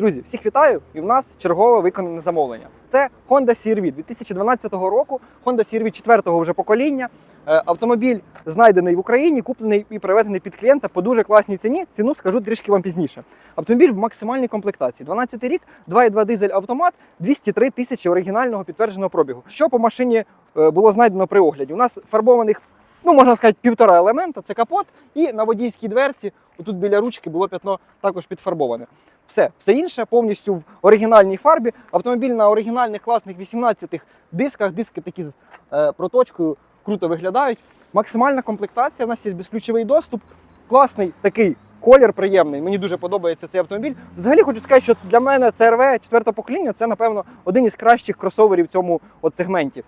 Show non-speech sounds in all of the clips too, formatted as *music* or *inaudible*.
Друзі, всіх вітаю! І в нас чергове виконане замовлення. Це Honda CR-V 2012 року. Honda CR-V 4-го вже покоління. Е, Автомобіль знайдений в Україні, куплений і привезений під клієнта по дуже класній ціні. Ціну скажу трішки вам пізніше. Автомобіль в максимальній комплектації. 12 рік, 2,2 дизель автомат, 203 тисячі оригінального підтвердженого пробігу. Що по машині е, було знайдено при огляді? У нас фарбованих, ну можна сказати, півтора елемента. Це капот, і на водійській дверці, отут біля ручки, було п'ятно також підфарбоване. Все, все інше повністю в оригінальній фарбі. Автомобіль на оригінальних класних 18-х дисках. Диски такі з е, проточкою круто виглядають. Максимальна комплектація. У нас є безключовий доступ. Класний такий колір приємний. Мені дуже подобається цей автомобіль. Взагалі хочу сказати, що для мене CRV 4 покоління це, напевно, один із кращих кросоверів в цьому от сегменті.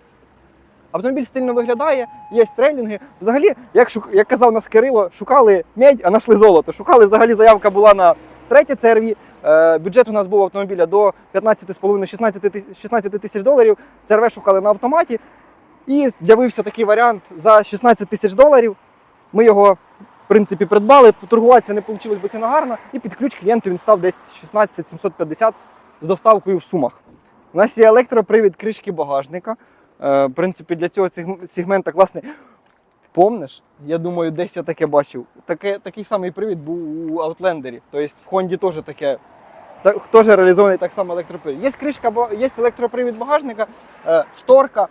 Автомобіль стильно виглядає, є трейлінги. Взагалі, як, шук... як казав нас Кирило, шукали медь, а знайшли золото. Шукали взагалі заявка була на третє CRV. Е, бюджет у нас був автомобіля до 15,5-16 тисяч доларів. CRV шукали на автоматі. І з'явився такий варіант за 16 тисяч доларів. Ми його, в принципі, придбали. Поторгуватися не вийшло, бо ціна гарна. І під ключ клієнту він став десь 16 750 з доставкою в сумах. У нас є електропривід кришки багажника. Е, В принципі, для цього сегмента класний. Помниш? Я думаю, десь я таке бачив. Таке, такий самий привід був у Outlander. Тобто в Honda теж таке. Теж реалізований так само електропривід. Є кришка, є електропривід багажника, е, шторка.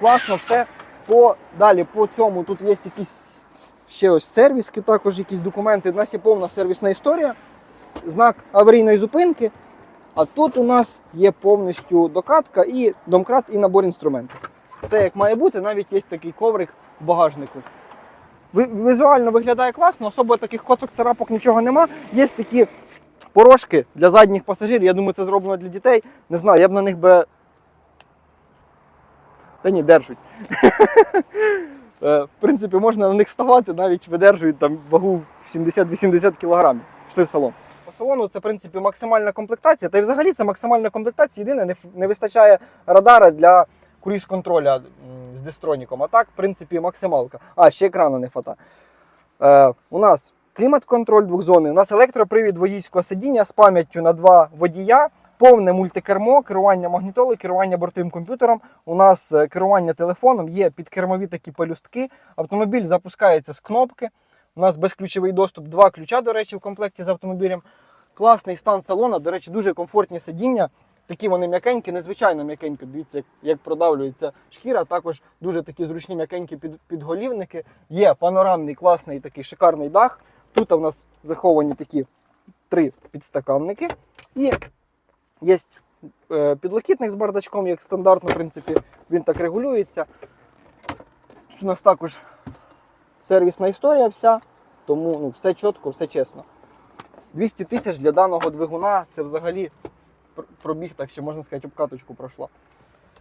Класно, все. По, далі по цьому тут є якісь ще ось сервіски, також якісь документи. У нас є повна сервісна історія, знак аварійної зупинки. А тут у нас є повністю докатка і домкрат, і набор інструментів. Все як має бути, навіть є такий коврик в багажнику. Візуально виглядає класно, особо таких коцок царапок нічого нема. Є такі порошки для задніх пасажирів. Я думаю, це зроблено для дітей. Не знаю, я б на них би. Та ні, держуть. *laughs* Е, В принципі, можна на них ставати, навіть видержують там вагу в 70-80 кг. Пішли в салон. По салону це, в принципі, максимальна комплектація. Та й взагалі це максимальна комплектація. Єдине, не, не вистачає радара для круїз контроля з дистроніком. А так, в принципі, максималка. А, ще екрану не фата. Е, у нас клімат-контроль двохзонний, у нас електропривід водійського сидіння з пам'яттю на два водія, повне мультикермо, керування магнітолою, керування бортовим комп'ютером. У нас е, керування телефоном, є підкермові такі пелюстки. Автомобіль запускається з кнопки. У нас безключовий доступ, два ключа, до речі, в комплекті з автомобілем. Класний стан салона, до речі, дуже комфортні сидіння. Такі вони м'якенькі, незвичайно м'якенькі. Дивіться, як продавлюється шкіра. Також дуже такі зручні м'якенькі підголівники. Є панорамний, класний такий шикарний дах. Тут у нас заховані такі три підстаканники. І є е, підлокітник з бардачком, як стандартно, в принципі, він так регулюється. У нас також сервісна історія вся, тому ну, все чітко, все чесно. 200 тисяч для даного двигуна це взагалі пробіг, так що можна сказати, обкаточку пройшла.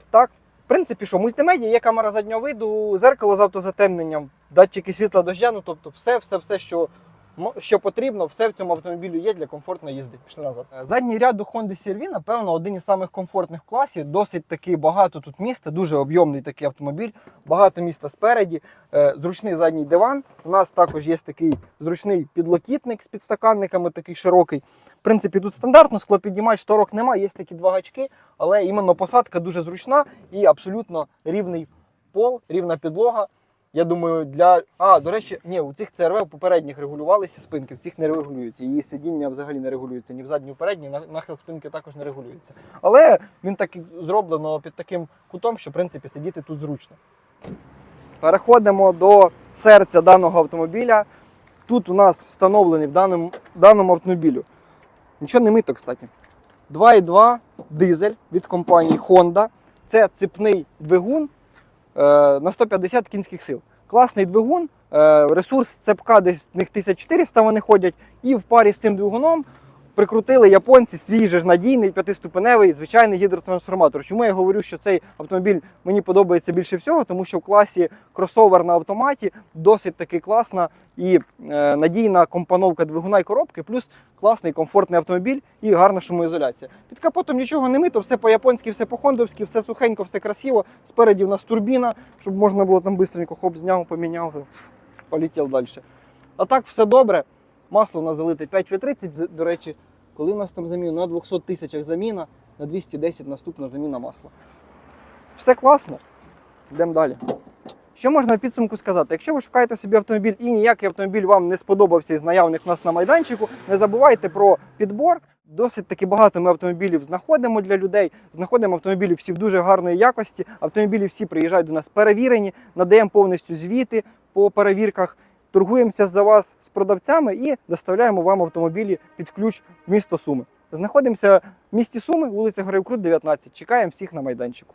Так, в принципі, що, мультимедіа, є камера заднього виду, зеркало з автозатемненням, датчики світла дождя, ну тобто все, все, все, що, що потрібно, все в цьому автомобілі є для комфортної їзди. Пішли назад. Е, Задній ряд у Honda CR-V, напевно, один із самих комфортних в. Досить таки багато тут міста, дуже об'ємний такий автомобіль, багато міста спереді, е, зручний задній диван. У нас також є такий зручний підлокітник з підстаканниками, такий широкий. В принципі, тут стандартно склопіднімач, шторок немає, є такі два гачки, але іменно посадка дуже зручна і абсолютно рівний пол, рівна підлога. Я думаю, для. А, до речі, ні, у цих CRV попередніх регулювалися спинки, в цих не регулюються. Її сидіння взагалі не регулюється ні в задній, ні в передній, нахил спинки також не регулюється. Але він так зроблено під таким кутом, що в принципі сидіти тут зручно. Переходимо до серця даного автомобіля. Тут у нас встановлений в даному, даному автомобілю. Нічого не мито, кстати. 2,2 дизель від компанії Honda. Це цепний двигун на 150 кінських сил. Класний двигун, е, ресурс цепка десь них 1400 вони ходять. І в парі з цим двигуном прикрутили японці свій же ж надійний п'ятиступеневий звичайний гідротрансформатор. Чому я говорю, що цей автомобіль мені подобається більше всього? Тому що в класі кросовер на автоматі досить таки класна і е, надійна компоновка двигуна і коробки, плюс класний комфортний автомобіль і гарна шумоізоляція. Під капотом нічого не мито, все по-японськи, все по-хондовськи, все сухенько, все красиво. Спереді в нас турбіна, щоб можна було там швидко хоп, зняв, поміняв, полетів далі. А так все добре. Масло у нас залите 5 в 30 до речі, коли у нас там заміна, на 200 тисячах заміна, на 210 наступна заміна масла. Все класно. Йдемо далі. Що можна в підсумку сказати? Якщо ви шукаєте собі автомобіль і ніякий автомобіль вам не сподобався із наявних у нас на майданчику, не забувайте про підбор. Досить таки багато ми автомобілів знаходимо для людей. Знаходимо автомобілі всі в дуже гарної якості. Автомобілі всі приїжджають до нас перевірені, надаємо повністю звіти по перевірках. Торгуємося за вас з продавцями і доставляємо вам автомобілі під ключ в місто Суми. Знаходимося в місті Суми, вулиця Горівкрут, 19. Чекаємо всіх на майданчику.